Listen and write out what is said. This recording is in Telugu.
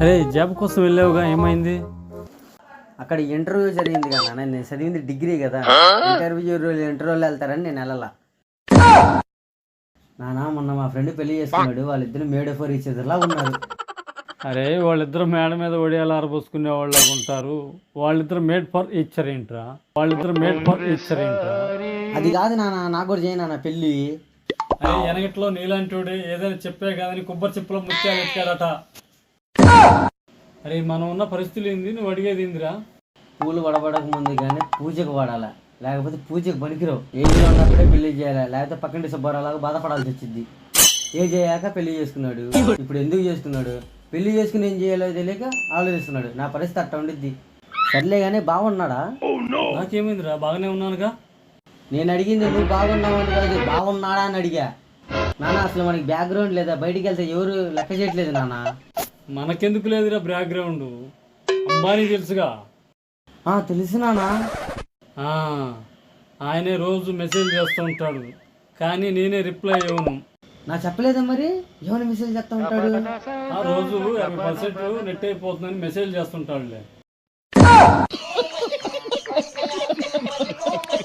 అరే జాబ్ కోసం వెళ్ళావుగా ఏమైంది? అక్కడ ఇంటర్వ్యూ జరిగింది కదా నాన్న నేను చదివింది డిగ్రీ కదా. ఇంటర్వ్యూ ఇంటర్వ్యూలో వెళ్తారని నేను వెళ్ళాల. నాన్న మొన్న మా ఫ్రెండ్ పెళ్ళి చేసుకున్నాడు వాళ్ళిద్దరు మేడ్ ఫర్ ఈచ్ లా ఉన్నారు. అరే వాళ్ళిద్దరు మేడ మీద ఒడియాలు ఆరబోసుకునే వాళ్ళు ఉంటారు. వాళ్ళిద్దరు మేడ్ ఫర్ ఇచ్చర్ ఏంట్రా? వాళ్ళిద్దరు మేడ్ ఫర్ ఇచ్చర్ ఏంట్రా? అది కాదు నాన్న నాకు కూడా చేయను నాన్న పెళ్ళి. అరే వెనకట్లో నీలాంటి ఏదైనా చెప్పే కాదని కొబ్బరి చెప్పులో ముత్యాలు ఎత్తారట అరే మనం ఉన్న పరిస్థితులు ఏంది? నువ్వు అడిగేది ఏందిరా? పూలు వడబడక ముందు కానీ పూజకు వాడాలా లేకపోతే పూజకు పనికిరావు. ఏజ్లో ఉన్నప్పుడే పెళ్ళి చేయాలి? లేకపోతే పక్కంటి సుబ్బారావులాగా బాధపడాల్సి వచ్చింది. ఏజ్ అయ్యాక పెళ్ళి చేసుకున్నాడు. ఇప్పుడు ఎందుకు చేసుకున్నాడు? పెళ్ళి చేసుకుని ఏం చేయాలో తెలియక ఆలోచిస్తున్నాడు. నా పరిస్థితి అట్ట ఉండిద్ది. సర్లే కానీ బాగున్నాడా నాకేమైందిరా? బాగానే ఉన్నానుగా? నేను అడిగింది నువ్వు బాగున్నావు అని కాదు బాగున్నాడా అని అడిగా. నాన్న అసలు మనకి బ్యాక్గ్రౌండ్ లేదా? బయటికి వెళ్తే ఎవరు లెక్క చేయట్లేదు నాన్న. మనకెందుకు లేదురా బ్యాక్గ్రౌండ్? అంబానీ తెలుసుగా? ఆ, తెలుసు నాన్న. ఆ, ఆయనే రోజు మెసేజ్ చేస్తూ ఉంటాడు కానీ నేనే రిప్లై ఇవ్వను. నాకు చెప్పలేదా మరి? ఏమైనా మెసేజ్ చెప్తా ఉంటాడు? ఆ రోజు యాభై పర్సెంట్ నెట్ అయిపోతుందని మెసేజ్ చేస్తుంటాడులే.